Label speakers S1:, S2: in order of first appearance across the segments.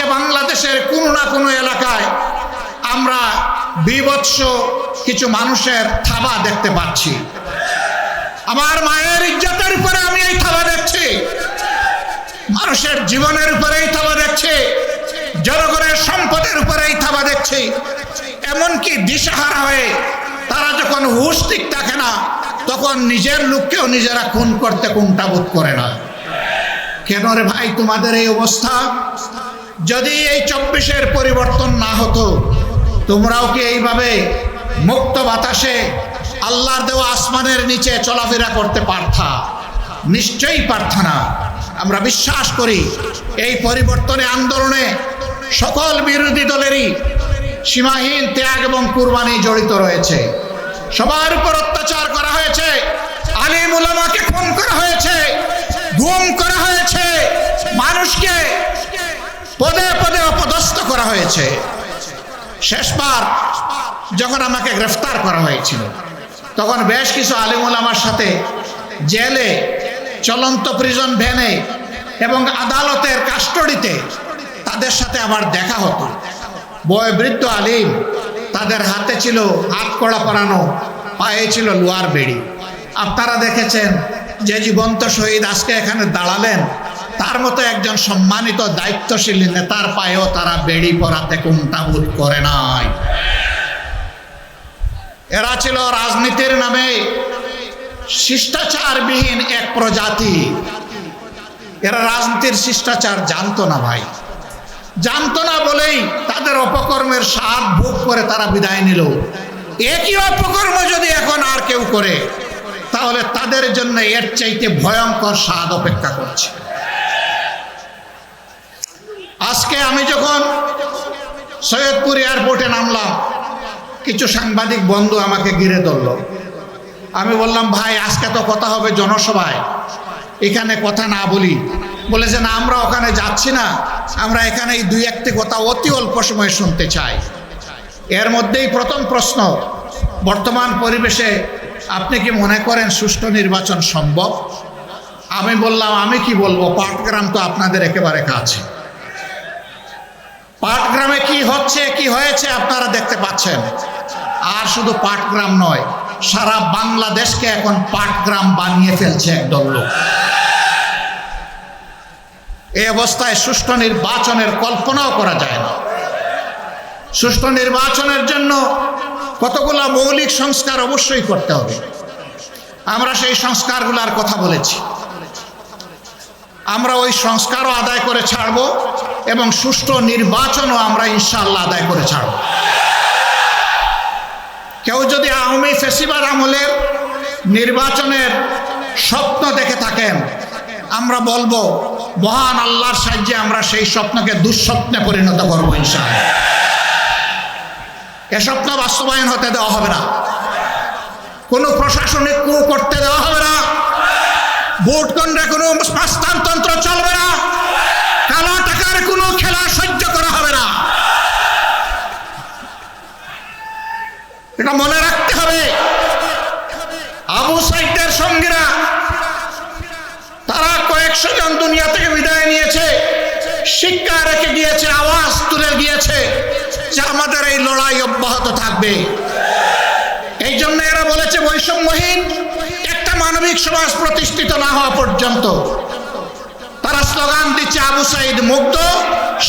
S1: আজকে বাংলাদেশের কোনো না কোনো এলাকায় আমরা বিভৎস কিছু মানুষের থাবা দেখতে পাচ্ছি। আমার মায়ের ইজ্জতের উপরে আমি এই থাবা দেখছি। মানুষের জীবনের উপরে এই থাবা দেখছি। জনগণের সম্পদের উপরে এই থাবা দেখছি। এমনকি দিশাহারা হয়ে তারা যখন হুশ ঠিক থাকে না, তখন নিজের লোককেও নিজেরা খুন করতে কোনটা বোধ করে না। কেন রে ভাই, তোমাদের এই অবস্থা? যদি এই চব্বিশের পরিবর্তন না হতো, তোমরাও কি এইভাবে মুক্ত বাতাসে আল্লাহর দেওয়া আসমানের নিচে চলাফেরা করতে পারতা? নিশ্চয়ই পারত না। আমরা বিশ্বাস করি, এই পরিবর্তনে আন্দোলনে সকল বিরোধী দলেরই সীমাহীন ত্যাগ এবং কুরবানি জড়িত রয়েছে। সবার উপর অত্যাচার করা হয়েছে, আলিম উলামাকে খুন করা হয়েছে, গুম করা হয়েছে, মানুষকে পদে পদে অপদস্থ করা হয়েছে। শেষবার যখন আমাকে গ্রেফতার করা হয়েছিল, তখন বেশ কিছু আলিমুল আমার সাথে জেলে, চলন্ত প্রিজন ভ্যানে এবং আদালতের কাস্টডিতে তাদের সাথে আমার দেখা হতো। বয়োবৃদ্ধ আলিম তাদের হাতে ছিল হাত কড়া পরানো, পায়ে ছিল লোয়ার বেড়ি। আপনারা দেখেছেন যে জীবন্ত শহীদ আজকে এখানে দাঁড়ালেন। তার মতো একজন সম্মানিত দায়িত্বশীল নেতার পায়েও তারা বেড়ি পরাতে কুণ্ঠাবোধ করে নাই। এরা ছিল রাজনীতির নামে শিষ্টাচারবিহীন এক প্রজাতি। এরা রাজনীতির শিষ্টাচার জানতো না ভাই। জানতো না বলেই তাদের অপকর্মের স্বাদ ভোগ করে তারা বিদায় নিল। একই অপকর্ম যদি এখন আর কেউ করে, তাহলে তাদের জন্য এর চাইতে ভয়ঙ্কর স্বাদ অপেক্ষা করছে। আজকে আমি যখন সৈয়দপুর এয়ারপোর্টে নামলাম, কিছু সাংবাদিক বন্ধু আমাকে ঘিরে ধরল। আমি বললাম, ভাই, আজকে তো কথা হবে জনসভায়। এখানে কথা না বলি। বলেছে না, আমরা ওখানে যাচ্ছি না। আমরা এখানে এই দুই একটি কথা অতি অল্প সময় শুনতে চাই। এর মধ্যেই প্রথম প্রশ্ন, বর্তমান পরিবেশে আপনি কি মনে করেন সুষ্ঠু নির্বাচন সম্ভব? আমি বললাম, আমি কি বলব? পাটগ্রাম তো আপনাদের একেবারে কাছে। পাটগ্রামে কি হচ্ছে, কি হয়েছে আপনারা দেখতে পাচ্ছেন। আর শুধু পাটগ্রাম নয়, সারা বাংলাদেশকে এখন পাটগ্রাম বানিয়ে ফেলছে একদল লোক। এই অবস্থায় সুষ্ঠু নির্বাচনের কল্পনাও করা যায় না। সুষ্ঠু নির্বাচনের জন্য কতগুলো মৌলিক সংস্কার অবশ্যই করতে হবে। আমরা সেই সংস্কারগুলোর কথা বলেছি। আমরা ওই সংস্কারও আদায় করে ছাড়ব। এবং সুষ্ঠু নির্বাচনও আমরা ইনশাল্লাহ আদায় করে ছাড়ব। কেউ যদি আওয়ামী ফেসিবাদ আমলের নির্বাচনের স্বপ্ন দেখে থাকেন, আমরা বলব, মহান আল্লাহর সাহায্যে আমরা সেই স্বপ্নকে দুঃস্বপ্নে পরিণত করব ইনশাআল্লাহ। এ স্বপ্ন বাস্তবায়ন হতে দেওয়া হবে না। কোনো প্রশাসনিক কু করতে দেওয়া হবে না। ভোট কেন্দ্রে কোনো স্থানতন্ত্র চলবে না। এটা মনে রাখতে হবে। আবু সাইদের সঙ্গীরা, তারা কয়েকশো জন দুনিয়া থেকে বিদায় নিয়েছে। শিক্ষা রেখে গিয়েছে, আওয়াজ তুলে গিয়েছে যে আমাদের এই লড়াই অব্যাহত থাকবে। এই জন্য এরা বলেছে, বৈষম্যহীন, একটা মানবিক সমাজ প্রতিষ্ঠিত না হওয়া পর্যন্ত। তারা স্লোগান দিচ্ছে, আবু সাইদ মুগ্ধ,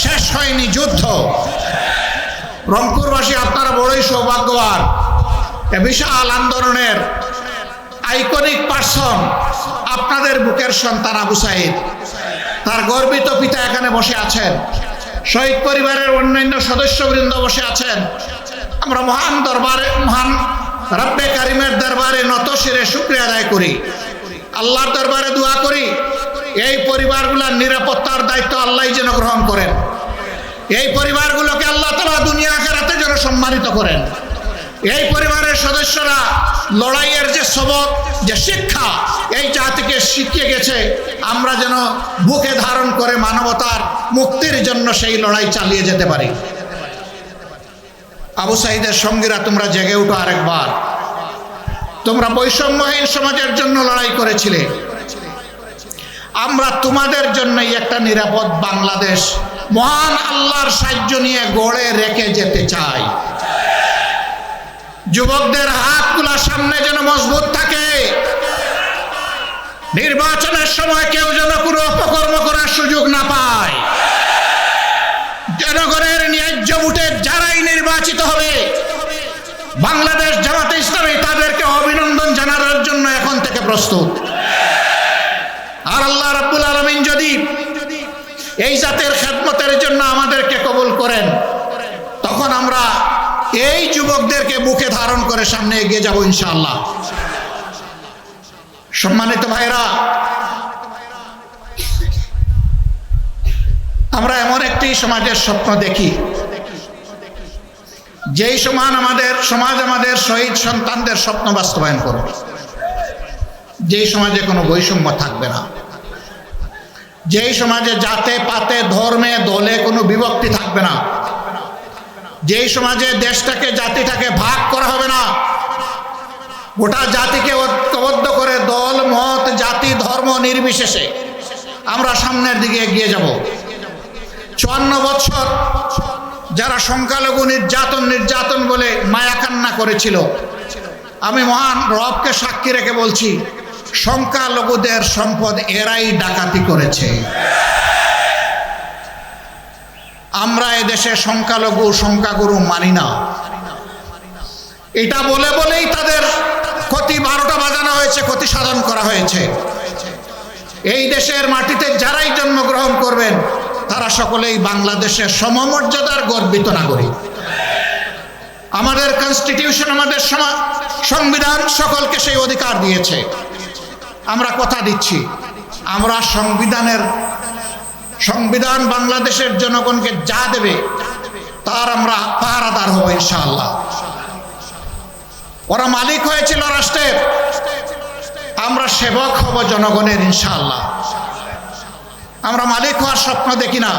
S1: শেষ হয়নি যুদ্ধ। রংপুরবাসী, আপনারা বড়ই সৌভাগ্যবান। বিশাল আন্দোলনের আইকনিক পার্সন আপনাদের বুকের সন্তান আবু সাইদ। তার গর্বিত পিতা এখানে বসে আছেন। শহীদ পরিবারের অন্যান্য সদস্যবৃন্দ বসে আছেন। আমরা মহান দরবারে, মহান রব্বে কারিমের দরবারে নত শিরে শুক্রিয়া আদায় করি। আল্লাহর দরবারে দোয়া করি। এই পরিবারগুলোর নিরাপত্তার দায়িত্ব আল্লাহ যেন গ্রহণ করেন। এই পরিবারগুলোকে আল্লাহ তালা দুনিয়া আখেরাতে যেন সম্মানিত করেন। এই পরিবারের সদস্যরা লড়াইয়ের যে সবক, যে শিক্ষা, এই জাতিকে শিখিয়ে গেছে, আমরা যেন বুকে ধারণ করে মানবতার মুক্তির জন্য সেই লড়াই চালিয়ে যেতে পারি। আবু সাহিদের সঙ্গীরা তোমরা জেগে উঠো আরেকবার। তোমরা বৈষম্যহীন সমাজের জন্য লড়াই করেছিলে। আমরা তোমাদের জন্যই একটা নিরাপদ বাংলাদেশ। মহান আল্লাহর সাহায্য নিয়ে গড়ে রেখে যেতে চাই। যুবকদের হাতগুলা সামনে যেন মজবুত থাকে। নির্বাচনের সময় কেউ যেন কোনো অপকর্ম করার সুযোগ না পায়। জনগণের ন্যায্য ভোটে যারাই নির্বাচিত হবে, বাংলাদেশ জামাতে ইসলামী তাদেরকে অভিনন্দন জানানোর জন্য এখন থেকে প্রস্তুত। আর আল্লাহ রাব্বুল আলমিন যদি এই জাতের খেদমতের জন্য আমাদেরকে কবুল করেন, তখন আমরা এই যুবকদেরকে বুকে ধারণ করে সামনে এগিয়ে যাব ইনশাআল্লাহ। সম্মানিত ভাইরা আমরা এমন একটি সমাজের স্বপ্ন দেখি, যেই সমান আমাদের, সমাজ আমাদের শহীদ সন্তানদের স্বপ্ন বাস্তবায়ন করবে। যেই সমাজে কোনো বৈষম্য থাকবে না। যেই সমাজে জাতে, পাতে, ধর্মে, দলে কোনো বিভক্তি থাকবে না। যেই সমাজে দেশটাকে, জাতিটাকে ভাগ করা হবে না। গোটা জাতিকে ঐক্যবদ্ধ করে দল, মত, জাতি, ধর্ম নির্বিশেষে আমরা সামনের দিকে এগিয়ে যাব। চুয়ান্ন বছর যারা সংখ্যালঘু নির্যাতন নির্যাতন বলে মায়া কান্না করেছিল, আমি মহান রবকে সাক্ষী রেখে বলছি সংখ্যালঘুদের সম্পদ এরাই ডাকাতি করেছে। আমরা এদেশে সংখ্যালঘু, সংখ্যাগুরু মানি না। এটা বলে বলেই তাদের ক্ষতি বারোটা বাজানো হয়েছে, ক্ষতি সাধন করা হয়েছে। এই দেশের মাটিতে যারাই জন্মগ্রহণ করবেন, তারা সকলেই বাংলাদেশের সমমর্যাদার গর্বিত নাগরিক। আমাদের কনস্টিটিউশন আমাদের সংবিধান সকলকে সেই অধিকার দিয়েছে। আমরা কথা দিচ্ছি। আমরা সংবিধানের সংবিধান বাংলাদেশের জনগণকে যা দেবে, তার আমরা পাহারাদার হব ইনশাআল্লাহ। ওরা মালিক হয়েছিল রাষ্ট্রের। আমরা সেবক হব জনগণের ইনশাআল্লাহ। আমরা মালিক হওয়ার স্বপ্ন দেখি না।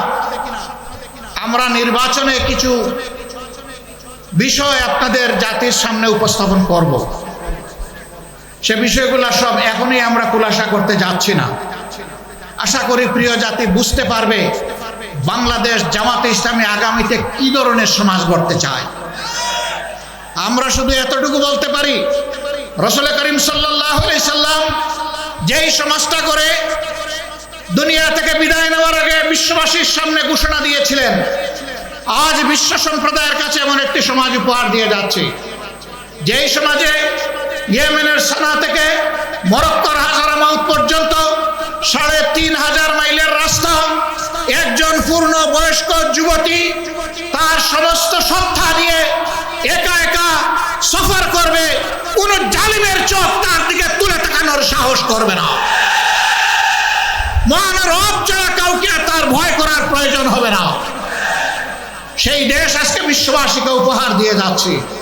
S1: আমরা নির্বাচনে কিছু বিষয় আপনাদের জাতির সামনে উপস্থাপন করব। সে বিষয়গুলো সব এখনই আমরা খুলাসা করতে যাচ্ছি না। আশা করি প্রিয় জাতি বুঝতে পারবে বাংলাদেশ জামাতে ইসলামী আগামীতে কি ধরনের সমাজ গড়তে চায়। আমরা শুধু এতটুকু বলতে পারি, রসুল করিম সাল্লাম যেই সমাজটা করে দুনিয়া থেকে বিদায় নেওয়ার আগে বিশ্ববাসীর সামনে ঘোষণা দিয়েছিলেন, আজ বিশ্ব সম্প্রদায়ের কাছে এমন একটি সমাজ উপহার দিয়ে যাচ্ছে। যেই সমাজে ইয়েমেনের সানা থেকে মরক্কর হাজারা মাউথ পর্যন্ত সাড়ে তিন হাজার মাইলের রাস্তা, একজন পূর্ণ বয়স্ক যুবতী তার সমস্ত সত্তা দিয়ে একা একা সফর করবে। কোন জালিমের চোখ তার দিকে তুলে তাকানোর সাহস করবে না। মহান রব ছাড়া কাউকে তার ভয় করার প্রয়োজন হবে না। সেই দেশ আজকে বিশ্ববাসীকে উপহার দিয়ে যাচ্ছে।